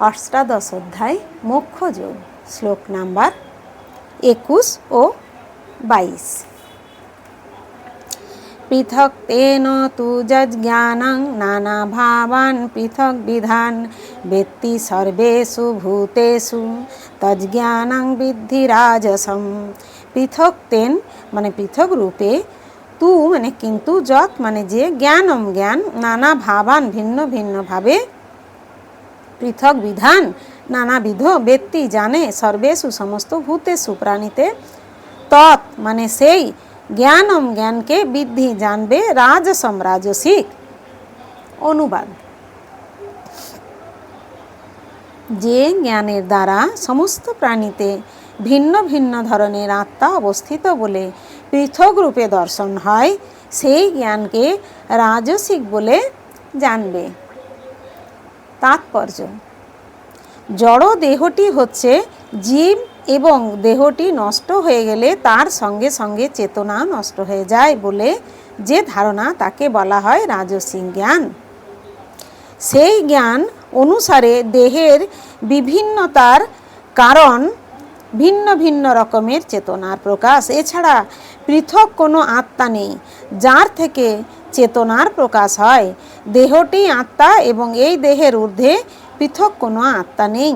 অষ্টাদশ অধ্যায় মোক্ষ যোগ শ্লোক নাম্বার একুশ ও বাইশ। পৃথক তেন তু যজ্ঞানং নানা ভাবান পৃথক বিধান, বেত্তি সর্বেষু ভূতেষু তজ্জ্ঞানং বিদ্ধি রাজসম। পৃথক তেন মানে পৃথক রূপে, তু মানে কিন্তু যত মানে যে জ্ঞানম জ্ঞান, নানা ভাবান ভিন্ন ভিন্নভাবে পৃথক বিধান, নানাবিধ ব্যক্তি জানে, সর্বেষু সমস্ত ভূতেষু প্রাণীতে। তৎ মানে সেই জ্ঞানম জ্ঞানকে বৃদ্ধি জানবে রাজ রাজসিক অনুবাদ। যে জ্ঞানের দ্বারা সমস্ত প্রাণীতে ভিন্ন ভিন্ন ধরনের আত্মা অবস্থিত বলে পৃথক রূপে দর্শন হয়, সেই জ্ঞানকে রাজসিক বলে জানবে। তাৎপর্য। জড় দেহটি হচ্ছে জীব এবং দেহটি নষ্ট হয়ে গেলে তার সঙ্গে সঙ্গে চেতনা নষ্ট হয়ে যায় বলে যে ধারণা তাকে বলা হয় রাজসিক জ্ঞান। সেই জ্ঞান অনুসারে দেহের বিভিন্নতার কারণ ভিন্ন ভিন্ন রকমের চেতনার প্রকাশ। এছাড়া পৃথক কোনো আত্মা নেই, যার থেকে চেতনার প্রকাশ হয়। দেহটি আত্মা এবং এই দেহের ঊর্ধ্বে পৃথক কোনো আত্মা নেই।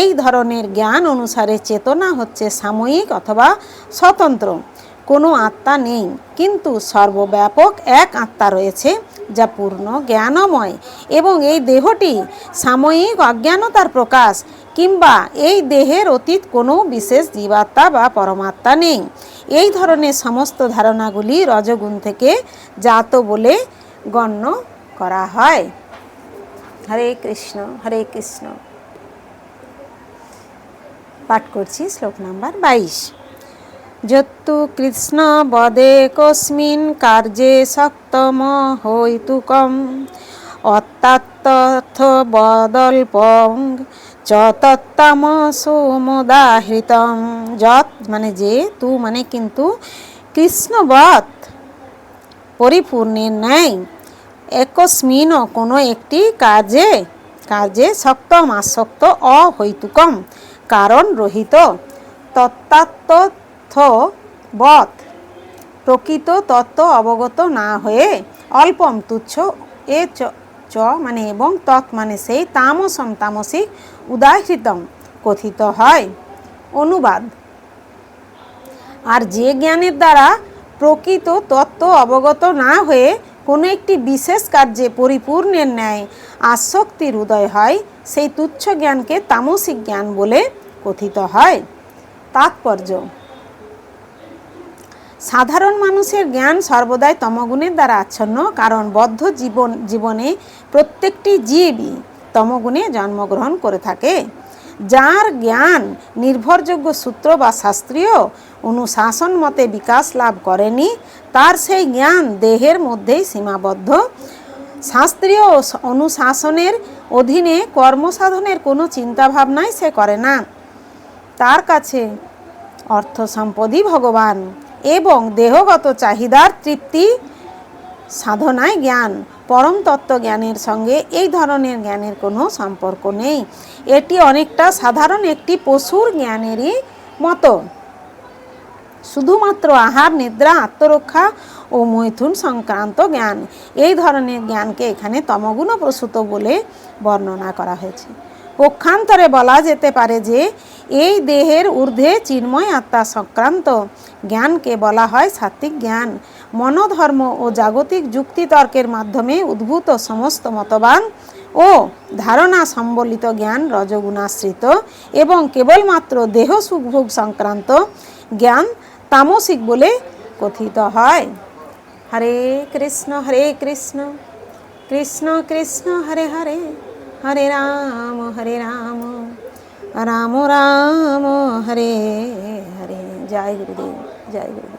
এই ধরনের জ্ঞান অনুসারে চেতনা হচ্ছে সাময়িক অথবা স্বতন্ত্র। কোনো আত্মা নেই। কিন্তু সর্বব্যাপক এক আত্মা রয়েছে, যা পূর্ণ জ্ঞানময় এবং এই দেহটি সাময়িক অজ্ঞানতার প্রকাশ কিংবা এই দেহের অতীত কোনো বিশেষ জীবাত্মা বা পরমাত্মা নেই। এই ধরনের সমস্ত ধারণাগুলি রজগুণ থেকে জাত বলে গণ্য করা হয়। হরে কৃষ্ণ হরে কৃষ্ণ। পাঠ করছি শ্লোক নাম্বার বাইশ। যত্তু কৃষ্ণ বদে কস্মিন কার্যে শক্তম হৈতুকম অত্যাত্তর্থ বদল্পং চ তত্তামসোমোদাহৃতম যত মানে যে তু মানে কিন্তু কৃষ্ণবৎ পরিপূর্ণের ন্যায় একস্মিন কোনো একটি কাজে কাজে শক্তম আসক্ত অহৈতুকম কারণ রহিত তত্ত্বাত্থ বধ প্রকৃত তত্ত্ব অবগত না হয়ে অল্পম তুচ্ছ এ চ চ মানে এবং তৎ মানে সেই তামসম তামসিক উদাহৃতম কথিত হয়। অনুবাদ। আর যে জ্ঞানের দ্বারা প্রকৃত তত্ত্ব অবগত না হয়ে কোনো একটি বিশেষ কার্যে পরিপূর্ণের ন্যায় আসক্তির উদয় হয়, সেই তুচ্ছ জ্ঞানকে তামসিক জ্ঞান বলে কথিত হয়। তাৎপর্য সাধারণ মানুষের জ্ঞান সর্বদাই তমগুণের দ্বারা আচ্ছন্ন, কারণ বদ্ধ জীবন, জীবনে প্রত্যেকটি জীবই তমগুণে জন্মগ্রহণ করে থাকে। যার জ্ঞান নির্ভরযোগ্য সূত্র বা শাস্ত্রীয় অনুশাসন মতে বিকাশ লাভ করেনি, তার সেই জ্ঞান দেহের মধ্যেই সীমাবদ্ধ। শাস্ত্রীয় অনুশাসনের অধীনে কর্মসাধনের কোনো চিন্তাভাবনাই সে করে না। তার কাছে অর্থ সম্পদই ভগবান। এবং দেহগত চাহিদার তৃপ্তি, সাধনায় জ্ঞান, পরম তত্ত্ব জ্ঞানের সঙ্গে এই ধরনের জ্ঞানের কোনো সম্পর্ক নেই। এটি অনেকটা সাধারণ একটি পশুর জ্ঞানেরই মতো। শুধুমাত্র আহার, নিদ্রা, আত্মরক্ষা ও মৈথুন সংক্রান্ত জ্ঞান, এই ধরনের জ্ঞানকে এখানে তমগুণ প্রসূত বলে বর্ণনা করা হয়েছে। পক্ষান্তরে বলা যেতে পারে যে, এই দেহের ঊর্ধ্বে চিন্ময় আত্মা সংক্রান্ত জ্ঞানকে বলা হয় সাত্বিক জ্ঞান। মনোধর্ম ও জাগতিক যুক্তিতর্কের মাধ্যমে উদ্ভূত সমস্ত মতবান ও ধারণা সম্বলিত জ্ঞান রজগুণাশ্রিত এবং কেবলমাত্র দেহ সুখভোগ সংক্রান্ত জ্ঞান তামসিক বলে কথিত হয়। হরে কৃষ্ণ হরে কৃষ্ণ। কৃষ্ণ কৃষ্ণ, হরে হরে। হরে রাম হরে রাম রাম রাম হরে হরে জয় গুরুদেব জয় গুরুদেব জয় গুরুদেব